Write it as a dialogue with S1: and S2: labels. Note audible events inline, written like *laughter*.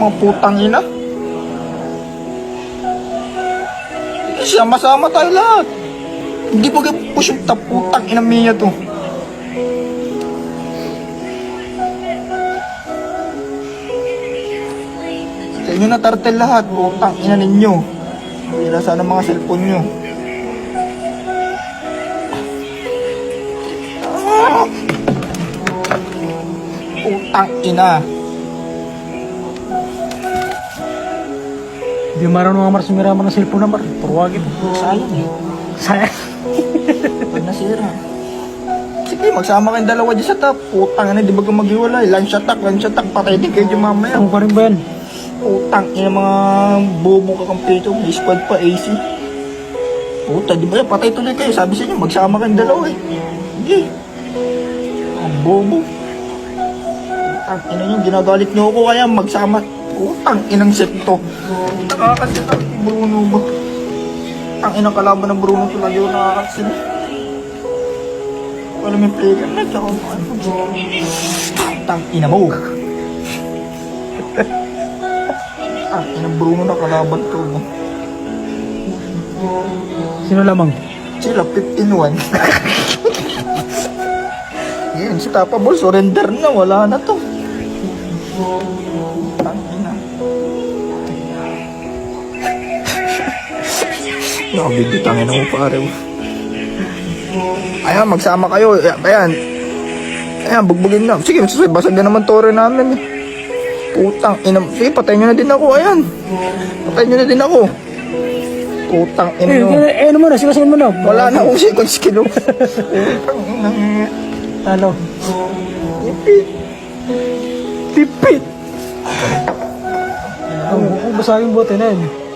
S1: Mga putang ina. Hindi siya, masama tayo lahat. Hindi pa kayo push yung tap putang ina Mia to. Sa inyo na lahat, putang ina ninyo. Hila sana mga cellphone nyo. Ah! Putang ina.
S2: Hindi marunong nga Mar sumira ng cellphone na Mar. Purwagin.
S1: Sayang eh.
S2: Sayang.
S1: Pag nasira. Sige, magsama kayong dalawa dyan sa top. Putang ina, di ba ka maghiwalay? Lunch attack, lunch attack, patay din kayo dyan mamaya.
S2: Ang pa rin ba yan?
S1: Putang ina mga bobo kakampito, may squad pa AC. Puta, di ba yan? Patay tuloy kayo. Sabi sa inyo, magsama kayong dalawa eh. Sige. Ang bobo. Putang ina nyo, ginagalit nyo ako kaya magsama. Putang inang set to. Nakakasit ang Bruno ba? Ang inang kalaban ng Bruno talaga yung nakakasit. Wala may player na, tsaka ano. Putang ina mo. *laughs* Ang inang Bruno na kalaban to. no?
S2: Sino lamang?
S1: Sila 15-1. *laughs* Yan, si Tapa Ball, surrender na, wala na to. Tangina. Nakabibitangin ako pare. Ayan, magsama kayo. Ayan. Ayan, bugbugin na. Sige, susay, basag na naman tore namin. eh. Putang ina. Sige, patayin nyo na din ako. Ayan. Patayin nyo na din ako. Putang ina
S2: Eh, eh, eh, ano mo na? Sigasin mo na.
S1: Wala na akong second skill. Putang ina.
S2: Talo.
S1: Tipit. Tipit.
S2: Ang oh, basagin bote na yan.